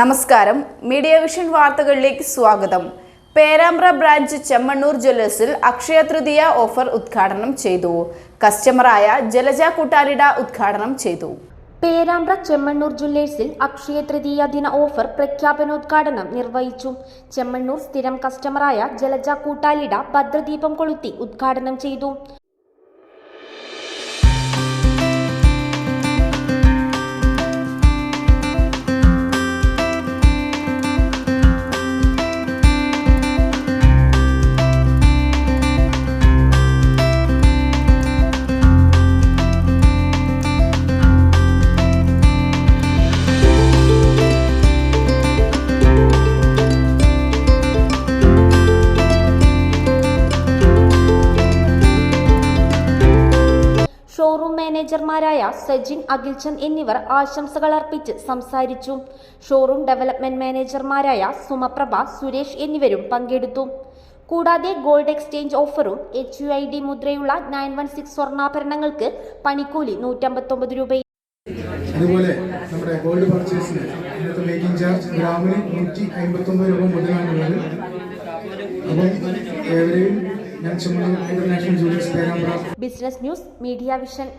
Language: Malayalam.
നമസ്കാരം. മീഡിയ വിഷൻ വാർത്തകളിലേക്ക് സ്വാഗതം. പേരാമ്പ്ര ബ്രാഞ്ച് ചെമ്മണ്ണൂർ ജ്വല്ലേഴ്സിൽ അക്ഷയ തൃതീയ ഓഫർ ഉദ്ഘാടനം ചെയ്തു. കസ്റ്റമറായ ജലജ കൂട്ടാരിട ഉദ്ഘാടനം ചെയ്തു. പേരാമ്പ്ര ചെമ്മണ്ണൂർ ജ്വല്ലേഴ്സിൽ അക്ഷയ തൃതീയ ദിന ഓഫർ പ്രഖ്യാപനോദ്ഘാടനം നിർവഹിച്ചു. ചെമ്മണ്ണൂർ സ്ഥിരം കസ്റ്റമറായ ജലജ കൂട്ടാലിട ഭദ്രദീപം കൊളുത്തി ഉദ്ഘാടനം ചെയ്തു. മാനേജർമാരായ സജിൻ അഖിൽചന്ദ് എന്നിവർ ആശംസകൾ അർപ്പിച്ച് സംസാരിച്ചു. ഷോറൂം ഡെവലപ്മെന്റ് മാനേജർമാരായ സുമപ്രഭ സുരേഷ് എന്നിവരും പങ്കെടുത്തു. കൂടാതെ ഗോൾഡ് എക്സ്ചേഞ്ച് ഓഫറും എച്ച് യു ഐ ഡി മുദ്രയുള്ള നയൻ വൺ സിക്സ് സ്വർണാഭരണങ്ങൾക്ക് പണിക്കൂലി നൂറ്റമ്പത്തൊമ്പത് രൂപയും അതുപോലെ നമ്മുടെ ഗോൾഡ് പർച്ചേസിന് ഇന്നത്തെ മേക്കിംഗ് ചാർജ് ഗ്രാമിന് നൂറ്റി അമ്പത്തൊമ്പത് രൂപ മുതലാണുള്ളത്. അപ്പം ഏവരെയും ഞാൻ ചുമതല international Perambra business news media vision.